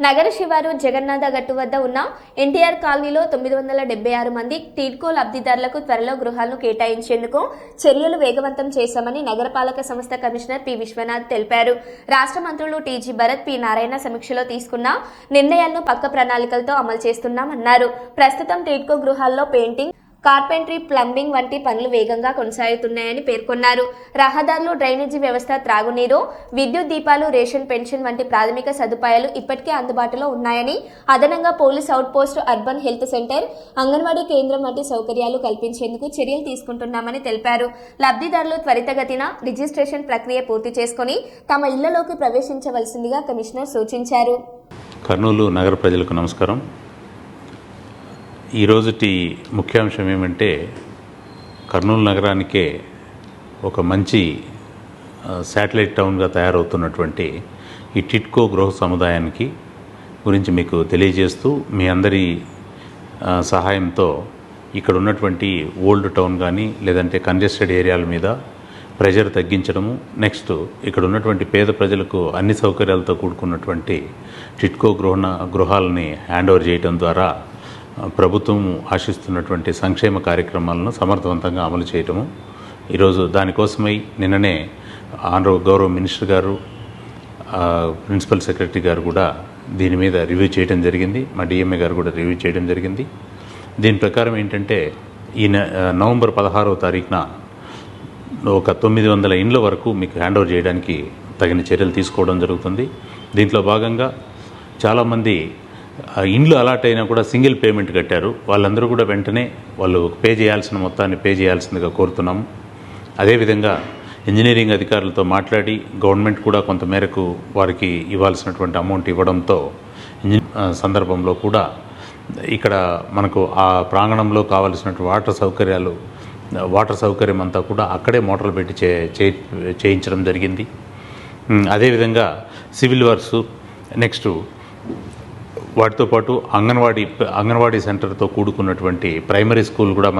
నగర శివారు జగన్నాథ గట్టు వద్ద ఉన్న ఎన్టీఆర్ కాలనీలో తొమ్మిది వందల డెబ్బై ఆరు మంది టీడ్కో లబ్ధిదారులకు త్వరలో గృహాలను కేటాయించేందుకు చర్యలు వేగవంతం చేశామని నగరపాలక సంస్థ కమిషనర్ పి విశ్వనాథ్ తెలిపారు. రాష్ట్ర మంత్రులు టీజీ భరత్ పి నారాయణ సమీక్షలో తీసుకున్న నిర్ణయాలను పక్క ప్రణాళికలతో అమలు చేస్తున్నామన్నారు. ప్రస్తుతం టీడ్కో గృహాల్లో పెయింటింగ్ కార్పెంటరీ ప్లంబింగ్ వంటి పనులు వేగంగా కొనసాగుతున్నాయని పేర్కొన్నారు. రహదారులు డ్రైనేజీ వ్యవస్థ త్రాగునీరు విద్యుత్ దీపాలు రేషన్ పెన్షన్ వంటి ప్రాథమిక సదుపాయాలు ఇప్పటికే అందుబాటులో ఉన్నాయని అదనంగా police outpost urban health centre anganwadi కేంద్రం వంటి సౌకర్యాలు కల్పించేందుకు చర్యలు తీసుకుంటున్నామని తెలిపారు. లబ్ధిదారులు త్వరితగతిన రిజిస్ట్రేషన్ ప్రక్రియ పూర్తి చేసుకుని తమ ఇళ్ళలోకి ప్రవేశించవలసిందిగా కమిషనర్ సూచించారు. కర్నూలు నగర ప్రజలకు నమస్కారం. ఈరోజుటి ముఖ్యాంశం ఏమంటే కర్నూలు నగరానికే ఒక మంచి శాటిలైట్ టౌన్గా తయారవుతున్నటువంటి ఈ టిట్కో గృహ సముదాయానికి గురించి మీకు తెలియజేస్తూ మీ అందరి సహాయంతో ఇక్కడ ఉన్నటువంటి ఓల్డ్ టౌన్ కానీ లేదంటే కంజెస్టెడ్ ఏరియాల మీద ప్రెషర్ తగ్గించడము నెక్స్ట్ ఇక్కడ ఉన్నటువంటి పేద ప్రజలకు అన్ని సౌకర్యాలతో కూడుకున్నటువంటి టిట్కో గృహ గృహాలని హ్యాండ్ ఓవర్ చేయడం ద్వారా ప్రభుత్వం ఆశిస్తున్నటువంటి సంక్షేమ కార్యక్రమాలను సమర్థవంతంగా అమలు చేయటము. ఈరోజు దానికోసమై నిన్ననే ఆనర గౌరవ మినిస్టర్ గారు ప్రిన్సిపల్ సెక్రటరీ గారు కూడా దీని మీద రివ్యూ చేయడం జరిగింది. మా డిఎంఏ గారు కూడా రివ్యూ చేయడం జరిగింది. దీని ప్రకారం ఏంటంటే ఈ నవంబర్ పదహారవ తారీఖున ఒక తొమ్మిది వందల ఇండ్ల వరకు మీకు హ్యాండ్ ఓవర్ చేయడానికి తగిన చర్యలు తీసుకోవడం జరుగుతుంది. దీంట్లో భాగంగా చాలామంది ఇండ్లు అలాట్ అయినా కూడా సింగిల్ పేమెంట్ కట్టారు. వాళ్ళందరూ కూడా వెంటనే వాళ్ళు పే చేయాల్సిన మొత్తాన్ని పే చేయాల్సిందిగా కోరుతున్నాము. అదేవిధంగా ఇంజనీరింగ్ అధికారులతో మాట్లాడి గవర్నమెంట్ కూడా కొంత మేరకు వారికి ఇవ్వాల్సినటువంటి అమౌంట్ ఇవ్వడంతో ఇంజి సందర్భంలో కూడా ఇక్కడ మనకు ఆ ప్రాంగణంలో కావలసినటువంటి వాటర్ సౌకర్యాలు వాటర్ సౌకర్యం అంతా కూడా అక్కడే మోటార్లు పెట్టి చే చేయించడం జరిగింది. అదేవిధంగా సివిల్ వర్క్స్ నెక్స్ట్ వాటితో పాటు అంగన్వాడీ అంగన్వాడీ సెంటర్తో కూడుకున్నటువంటి ప్రైమరీ స్కూల్ కూడా మన